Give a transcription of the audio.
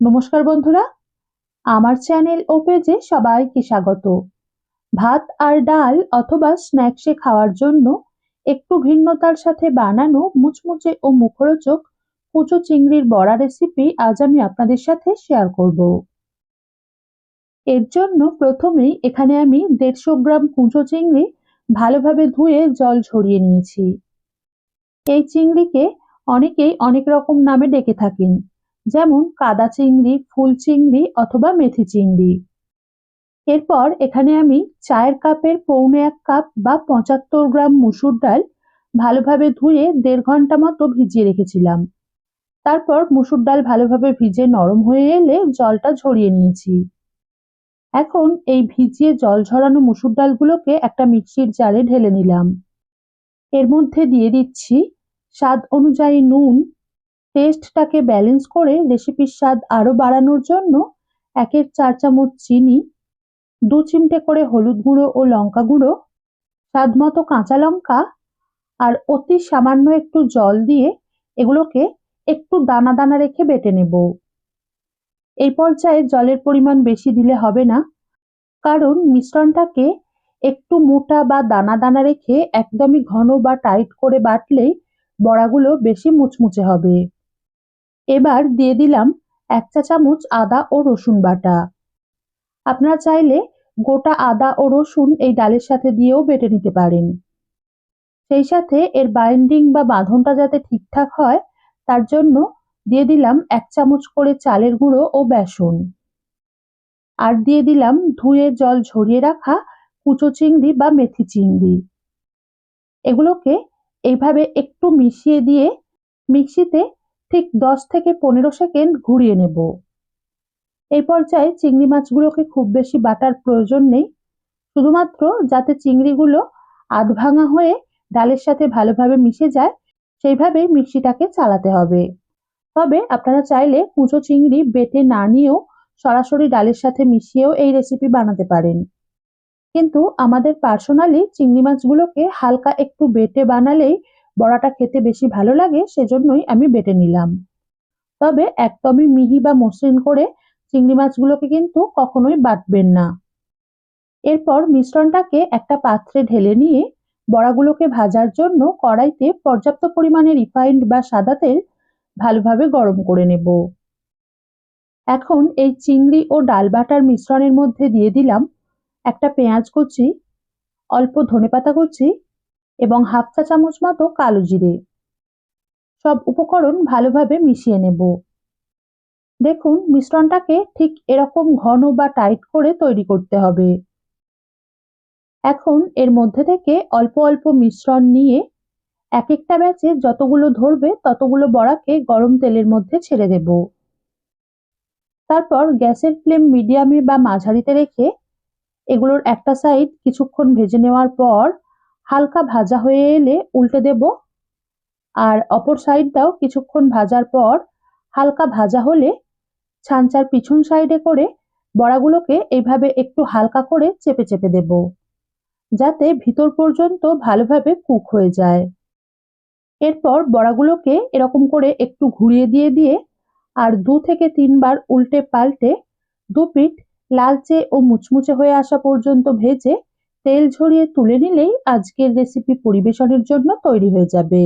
নমস্কার বন্ধুরা। আমার চ্যানেল ও পেজে সবাইকে স্বাগত। ভাত আর ডাল অথবা স্ন্যাক্সে খাওয়ার জন্য একটু ভিন্নতার সাথে বানানো মুচমুচে ও মুখরোচক কুচো চিংড়ির বড়া রেসিপি আজ আমি আপনাদের সাথে শেয়ার করব। এর জন্য প্রথমেই এখানে আমি দেড়শো গ্রাম কুচো চিংড়ি ভালোভাবে ধুয়ে জল ঝরিয়ে নিয়েছি। এই চিংড়িকে অনেকেই অনেক রকম নামে ডেকে থাকেন। যেমন কাদা চিংড়ি, ফুল চিংড়ি অথবা মেথি চিংড়ি। এরপর এখানে আমি চায়ের কাপের পৌনে এক কাপ বা পঁচাত্তর গ্রাম মুসুর ডাল ভালোভাবে ধুয়ে দেড় ঘণ্টা মতো ভিজিয়ে রেখেছিলাম। তারপর মুসুর ডাল ভালোভাবে ভিজে নরম হয়ে এলে জলটা ঝরিয়ে নিয়েছি। এখন এই ভিজিয়ে জল ঝরানো মুসুর ডালগুলোকে একটা মিক্সির জারে ঢেলে নিলাম। এর মধ্যে দিয়ে দিচ্ছি স্বাদ অনুযায়ী নুন টেস্টটাকে ব্যালেন্স করে রেসিপির স্বাদ আরও বাড়ানোর জন্য একের চার চামচ চিনি, দু চিমটে করে হলুদ গুঁড়ো ও লঙ্কা গুঁড়ো, স্বাদ মতো কাঁচা লঙ্কা আর অতি সামান্য একটু জল দিয়ে এগুলোকে একটু দানা দানা রেখে বেটে নেব। এই পর্যায়ে জলের পরিমাণ বেশি দিলে হবে না, কারণ মিশ্রণটাকে একটু মোটা বা দানা দানা রেখে একদমই ঘন বা টাইট করে বাটলেই বড়াগুলো বেশি মুচমুচে হবে। এবার দিয়ে দিলাম এক চা চামচ আদা ও রসুন বাটা। আপনারা চাইলে গোটা আদা ও রসুন এই ডালের সাথে দিয়েও বেটে নিতে পারেন। সেই সাথে এর বাইন্ডিং বা বাঁধনটা যাতে ঠিকঠাক হয়, তার জন্য দিয়ে দিলাম এক চামচ করে চালের গুঁড়ো ও বেসন। আর দিয়ে দিলাম ধুয়ে জল ঝরিয়ে রাখা কুচো চিংড়ি বা মেথি চিংড়ি। এগুলোকে এইভাবে একটু মিশিয়ে দিয়ে মিক্সিতে ঠিক দশ থেকে পনেরো সেকেন্ড ঘুরিয়ে নেব। এই পর্যায়ে চিংড়ি মাছগুলোকে খুব বেশি বাটার প্রয়োজন নেই, শুধুমাত্র যাতে চিংড়িগুলো আধ ভাঙা হয়ে ডালের সাথে ভালোভাবে মিশে যায়, সেইভাবেই মিক্সিটাকে চালাতে হবে। তবে আপনারা চাইলে কুচো চিংড়ি বেটে না নিয়েও সরাসরি ডালের সাথে মিশিয়েও এই রেসিপি বানাতে পারেন। কিন্তু আমাদের পার্সোনালি চিংড়ি মাছগুলোকে হালকা একটু বেটে বানালেই বড়াটা খেতে বেশি ভালো লাগে, সেজন্যই আমি বেটে নিলাম। তবে একদমই মিহি বা মসৃণ করে চিংড়ি মাছগুলোকে কিন্তু কখনোই বাটবেন না। এরপর মিশ্রণটাকে একটা পাত্রে ঢেলে নিয়ে বড়াগুলোকে ভাজার জন্য কড়াইতে পর্যাপ্ত পরিমাণে রিফাইন্ড বা সাদা তেল ভালোভাবে গরম করে নেব। এখন এই চিংড়ি ও ডাল বাটার মিশ্রণের মধ্যে দিয়ে দিলাম একটা পেঁয়াজ কুচি, অল্প ধনেপাতা কুচি এবং হাফ চা চামচ মতো কালো জিরে। সব উপকরণ ভালোভাবে মিশিয়ে নেব। দেখুন, মিশ্রণটাকে ঠিক এরকম ঘন বা টাইট করে তৈরি করতে হবে। এখন এর মধ্যে থেকে অল্প অল্প মিশ্রণ নিয়ে এক একটা ব্যাচে যতগুলো ধরবে ততগুলো বড়াকে গরম তেলের মধ্যে ছেড়ে দেব। তারপর গ্যাসের ফ্লেম মিডিয়ামে বা মাঝারিতে রেখে এগুলোর একটা সাইড কিছুক্ষণ ভেজে নেওয়ার পর হালকা ভাজা হয়ে এলে উল্টে দেব। আর অপর সাইডটাও কিছুক্ষণ ভাজার পর হালকা ভাজা হলে ছাঞ্চার পিছন সাইডে করে বড়াগুলোকে এইভাবে একটু হালকা করে চেপে চেপে দেব, যাতে ভিতর পর্যন্ত ভালোভাবে কুক হয়ে যায়। এরপর বড়াগুলোকে এরকম করে একটু ঘুরিয়ে দিয়ে দিয়ে আর দু থেকে তিনবার উল্টে পাল্টে দু পিঠ লালচে ও মুচমুচে হয়ে আসা পর্যন্ত ভেজে তেল ঝরিয়ে তুলে নিলেই আজকের রেসিপি পরিবেশনের জন্য তৈরি হয়ে যাবে।